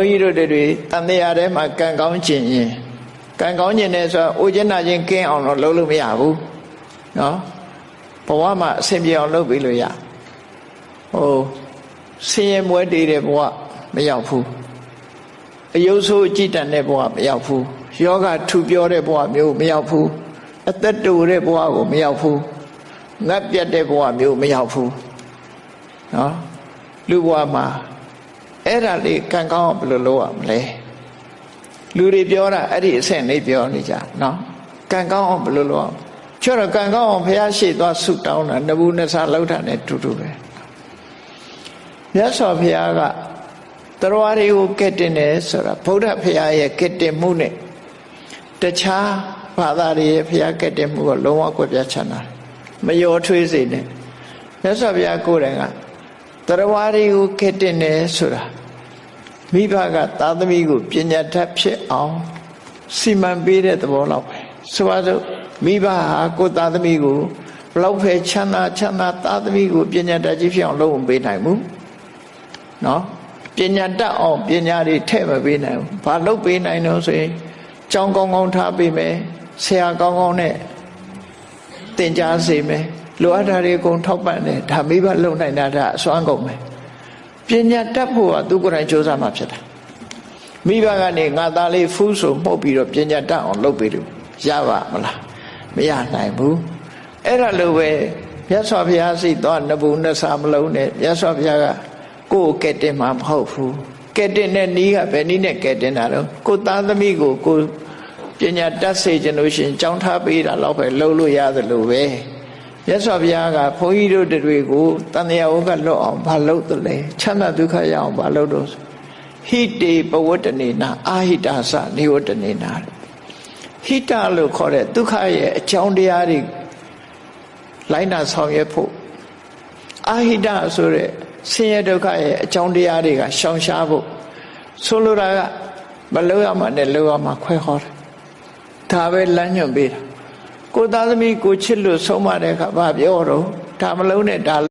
ုန်းကြီးတို့တွေတန်တရားထဲမှာကံကောင်းခြင်းရင်ကံကောင်းခြင်းနဲ့ဆိုတော့အိုကျနာခြင်းကင်းအောင်တော့လုပ်လို့မရဘူးနော်ဘဝမှာအဆင်ပြေအောင်လုပ်ပြီးလို့ရဟိုဆင်းရဲမွဲတေးတဲ့ဘဝမရောက်ဘူးအယုတ်ဆိုးအကြည့်တန်တဲ့ဘဝမရောက်ဘူးယောဂထူပြောတဲ့ဘဝမျိုးမရောက်ဘူးအသက်တူတဲ့ဘဝကိုမရောက်ဘူးငတ်ပြတ်တဲ့ဘဝမျိုးမရောက်ဘူးနော်လူဘဝမှာ အဲ့ဒါလေးကံကောင်းအောင်ဘယ်လိုလုပ်ရမလဲလူတွေပြောတာအဲ့ဒီအဆင့်လေးပြောနေကြနော်ကံကောင်းအောင်ဘယ်လိုလုပ်အောင်ချောတော့ကံကောင်းအောင်ဘုရားရှိသွားဆုတောင်းတာနဘူးနဆာလောက်တာနဲ့တူတူပဲမြတ်စွာဘုရားကတရားတွေကိုကဲ့တင်တယ်ဆိုတာဗုဒ္ဓဘုရားရဲ့ကဲ့တင်မှုနဲ့တခြားဘာသာတွေရဲ့ဘုရားကဲ့တင်မှုကလုံးဝကွဲပြားခြားနာတယ်မယောထွေးစေနဲ့မြတ်စွာဘုရားကိုယ်တိုင်ကတရားတွေကိုကဲ့တင်တယ်ဆိုတာ မိဘကသာသမီကိုပညာတတ်ဖြစ်အောင်စီမံပေးတဲ့သဘောလောက်ပဲဆိုပါစို့မိဘဟာကိုယ်သာသမီကိုဘလောက်ပဲချမ်းသာချမ်းသာသာသမီကိုပညာတတ်ကြီးဖြစ်အောင်လုပ်မပေးနိုင်ဘူးနော်ပညာတတ်အောင်ပညာတွေထည့်မပေးနိုင်ဘူးဘာလုပ်ပေးနိုင်တော့ဆိုရင်ကြောင်းကောင်းကောင်းထားပေးမယ်ဆရာကောင်းကောင်းနဲ့သင်ကြားစေမယ်လိုအပ်တာတွေအကုန်ထောက်ပံ့တယ်ဒါမိဘလုံနိုင်တာဒါအစွမ်းကုန်မယ် ပညာတတ်ဖို့ကသူကိုယ်တိုင်စ조사မှဖြစ်တာမိဘကနေငါသားလေးဖူးဆိုမှုတ်ပြီးတော့ပညာတတ်အောင်လုပ်ပေးလို့ရပါမလားမရနိုင်ဘူးအဲ့ဒါလိုပဲမြတ်စွာဘုရားစိတ်သွားနဘူးနဆာမလုံးနဲ့မြတ်စွာဘုရားကကိုယ်ကဲ့တင်မှာမဟုတ်ဘူးကဲ့တင်တဲ့နီးကဘယ်နည်းနဲ့ကဲ့တင်တာတော့ကိုသားသမီးကိုကိုပညာတတ်စေခြင်းလို့ရှိရင်ကြောင်းထားပေးတာတော့ပဲလှုပ်လို့ရသလိုပဲ မြတ်စွာဘုရားကဘုန်းကြီးတို့တွေကိုတန်တရားဝကလွတ်အောင်ဘာလုပ်သလဲချမ်းသာဒုက္ခရအောင်ဘာလုပ်တော့ဟိတေပဝတ္တနေနာအာဟိတာစနိဝတ္တနေနာဟိတလို့ခေါ်တဲ့ဒုက္ခရဲ့အကြောင်းတရားတွေလိုက်နာဆောင်ရွက်ဖို့အာဟိတဆိုတဲ့ဆင်းရဲဒုက္ခရဲ့အကြောင်းတရားတွေကရှောင်ရှားဖို့ဆိုလိုတာကမလုပ်ရမှနဲ့လုပ်ရမှခွဲဟောတယ်ဒါပဲလမ်းညွှန်ပေးတာ ကိုသားသမီးကိုချစ်လို့ဆုံးမတဲ့အခါဘာပြောတော့ဒါမလုံးနဲ့ဒါ